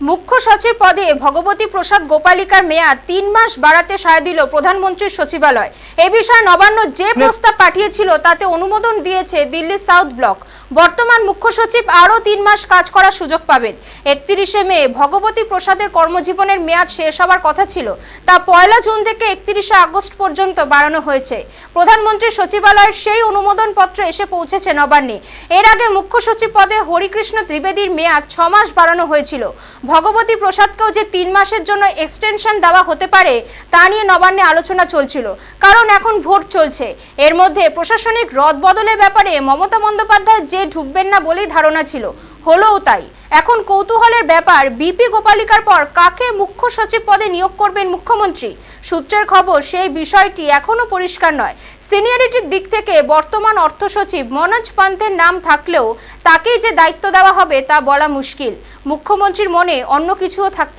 মুখ্য সচিব পদে ভগবতী প্রসাদ গোপালিকার মেয়াদ তিন মাস বাড়াতে সায় দিল প্রধানমন্ত্রীর সচিবালয়। এ বিষয়ে নবান্ন যে প্রস্তাব পাঠিয়েছিল তাতে অনুমোদন দিয়েছে দিল্লি সাউথ ব্লক। বর্তমান মুখ্য সচিব আরও তিন মাস কাজ করার সুযোগ পাবেন। একত্রিশে মে ভগবতী প্রসাদের কর্মজীবনের মেয়াদ শেষ হওয়ার কথা ছিল। তা পয়লা জুন থেকে একত্রিশে আগস্ট পর্যন্ত বাড়ানো হয়েছে। প্রধানমন্ত্রীর সচিবালয়ের সেই অনুমোদন পত্র এসে পৌঁছেছে নবান্নে। এর আগে মুখ্য সচিব পদে হরিকৃষ্ণ ত্রিবেদীর মেয়াদ ছ মাস বাড়ানো হয়েছিল। ভগবতী প্রসাদকেও যে তিন মাসের জন্য এক্সটেনশন দেওয়া হতে পারে, তা নিয়ে নবান্নে আলোচনা চলছিল। কারণ এখন ভোট চলছে। এর মধ্যে প্রশাসনিক রদ বদলের ব্যাপারে মমতা বন্দ্যোপাধ্যায় যে ঢুকবেন না বলেই ধারণা ছিল। হলোও তাই। এখন কৌতূহলের ব্যাপার, বিপি গোপালিকার পর কাকে মুখ্য সচিব পদে নিয়োগ করবেন মুখ্যমন্ত্রী? সূত্রের খবর, সেই বিষয়টি এখনও পরিষ্কার নয়। সিনিয়রিটির দিক থেকে বর্তমান অর্থ সচিব মনোজ পান্তের নাম থাকলেও তাকেই যে দায়িত্ব দেওয়া হবে তা বলা মুশকিল। মুখ্যমন্ত্রীর মনে অন্য কিছুও থাকতে